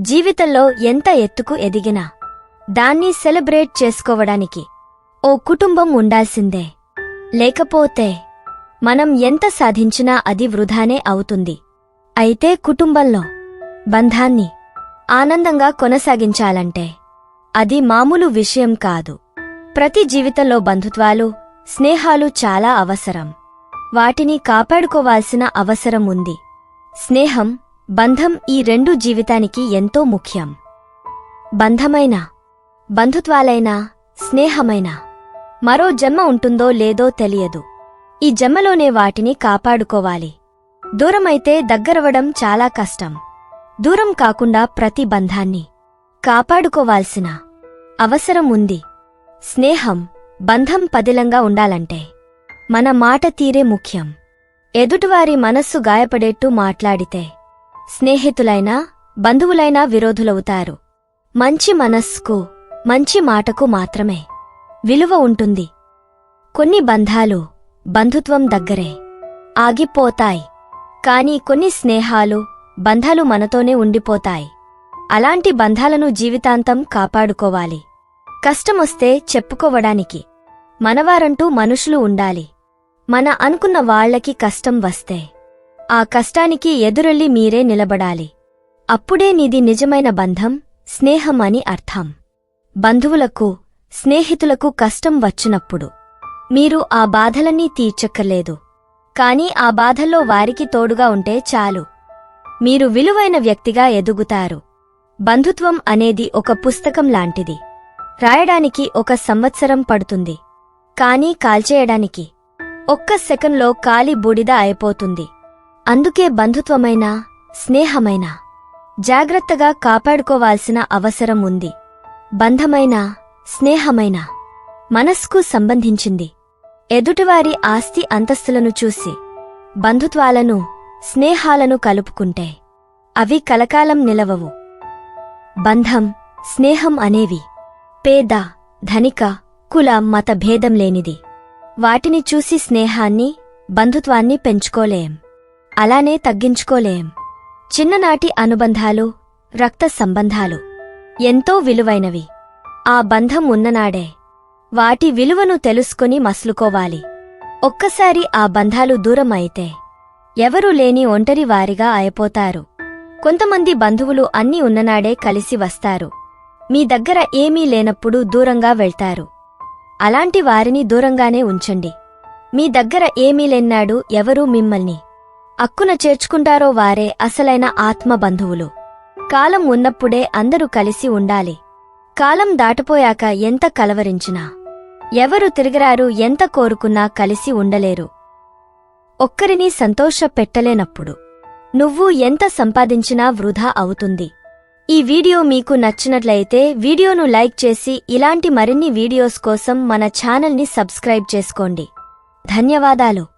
జీవితంలో ఎంత ఎత్తుకు ఎదిగినా దాన్ని సెలబ్రేట్ చేసుకోవడానికి ఓ కుటుంబం ఉండాల్సిందే. లేకపోతే మనం ఎంత సాధించినా అది వృధానే అవుతుంది. అయితే కుటుంబంలో బంధాన్ని ఆనందంగా కొనసాగించాలంటే అది మామూలు విషయం కాదు. ప్రతి జీవితంలో బంధుత్వాలు స్నేహాలు చాలా అవసరం. వాటిని కాపాడుకోవాల్సిన అవసరం ఉంది. స్నేహం బంధం ఈ రెండు జీవితానికి ఎంతో ముఖ్యం. బంధమైన బంధుత్వాలైనా స్నేహమైనా మరో జన్మ ఉంటుందో లేదో తెలియదు. ఈ జన్మలోనే వాటిని కాపాడుకోవాలి. దూరమైతే దగ్గరవడం చాలా కష్టం. దూరం కాకుండా ప్రతి బంధాన్ని కాపాడుకోవాల్సిన అవసరం ఉంది. స్నేహం బంధం పదిలంగా ఉండాలంటే మన మాట తీరే ముఖ్యం. ఎదుటివారి మనస్సు గాయపడేట్టు మాట్లాడితే స్నేహితులైనా బంధువులైనా విరోధులవుతారు. మంచి మనస్సుకు మంచి మాటకు మాత్రమే విలువ ఉంటుంది. కొన్ని బంధాలు బంధుత్వం దగ్గరే ఆగిపోతాయి. కాని కొన్ని స్నేహాలు బంధాలు మనతోనే ఉండిపోతాయి. అలాంటి బంధాలను జీవితాంతం కాపాడుకోవాలి. కష్టమొస్తే చెప్పుకోవడానికి మనవారంటూ మనుషులు ఉండాలి. మన అనుకున్న వాళ్ళకి కష్టం వస్తే ఆ కష్టానికి ఎదురెళ్ళి మీరే నిలబడాలి. అప్పుడే నీది నిజమైన బంధం స్నేహం అని అర్థం. బంధువులకు స్నేహితులకు కష్టం వచ్చినప్పుడు మీరు ఆ బాధలన్నీ తీర్చక్కర్లేదు. కాని ఆ బాధల్లో వారికి తోడుగా ఉంటే చాలు. మీరు విలువైన వ్యక్తిగా ఎదుగుతారు. బంధుత్వం అనేది ఒక పుస్తకం లాంటిది. రాయడానికి ఒక సంవత్సరం పడుతుంది. కానీ కాల్చేయడానికి ఒక్క సెకండ్లో కాలి బూడిద అయిపోతుంది. అందుకే బంధుత్వమైన స్నేహమైన జాగ్రత్తగా కాపాడుకోవాల్సిన అవసరం ఉంది. బంధమైన స్నేహమైన మనస్కు సంబంధించింది. ఎదుటివారి ఆస్తి అంతస్తులను చూసి బంధుత్వాలను స్నేహాలను కలుపుకుంటే అవి కలకాలం నిలవవు. బంధం స్నేహం అనేవి పేద ధనిక కుల మత భేదం లేనిది. వాటిని చూసి స్నేహాన్ని బంధుత్వాన్ని పెంచుకోలేం. అలానే తగ్గించుకోలేం. చిన్ననాటి అనుబంధాలు రక్త సంబంధాలు ఎంతో విలువైనవి. ఆ బంధం ఉన్ననాడే వాటి విలువను తెలుసుకుని మసులుకోవాలి. ఒక్కసారి ఆ బంధాలు దూరం అయితే ఎవరూ లేని ఒంటరివారిగా అయిపోతారు. కొంతమంది బంధువులు అన్నీ ఉన్ననాడే కలిసి వస్తారు. మీ దగ్గర ఏమీ లేనప్పుడు దూరంగా వెళ్తారు. అలాంటి వారిని దూరంగానే ఉంచండి. మీ దగ్గర ఏమీ లేన్నాడు ఎవరూ మిమ్మల్ని అక్కున చేర్చుకుంటారో వారే అసలైన ఆత్మ బంధువులు. కాలం ఉన్నప్పుడే అందరూ కలిసి ఉండాలి. కాలం దాటిపోయాక ఎంత కలవరించినా. ఎవరు తిరిగిరారు ఎంత కోరుకున్నా కలిసి ఉండలేరు. ఒక్కరిని సంతోష పెట్టలేనప్పుడు. నువ్వు ఎంత సంపాదించినా వృధా అవుతుంది. ఈ వీడియో మీకు నచ్చినట్లయితే వీడియోను లైక్ చేసి ఇలాంటి మరిన్ని వీడియోస్ కోసం మన ఛానల్ని సబ్స్క్రైబ్ చేసుకోండి. ధన్యవాదాలు.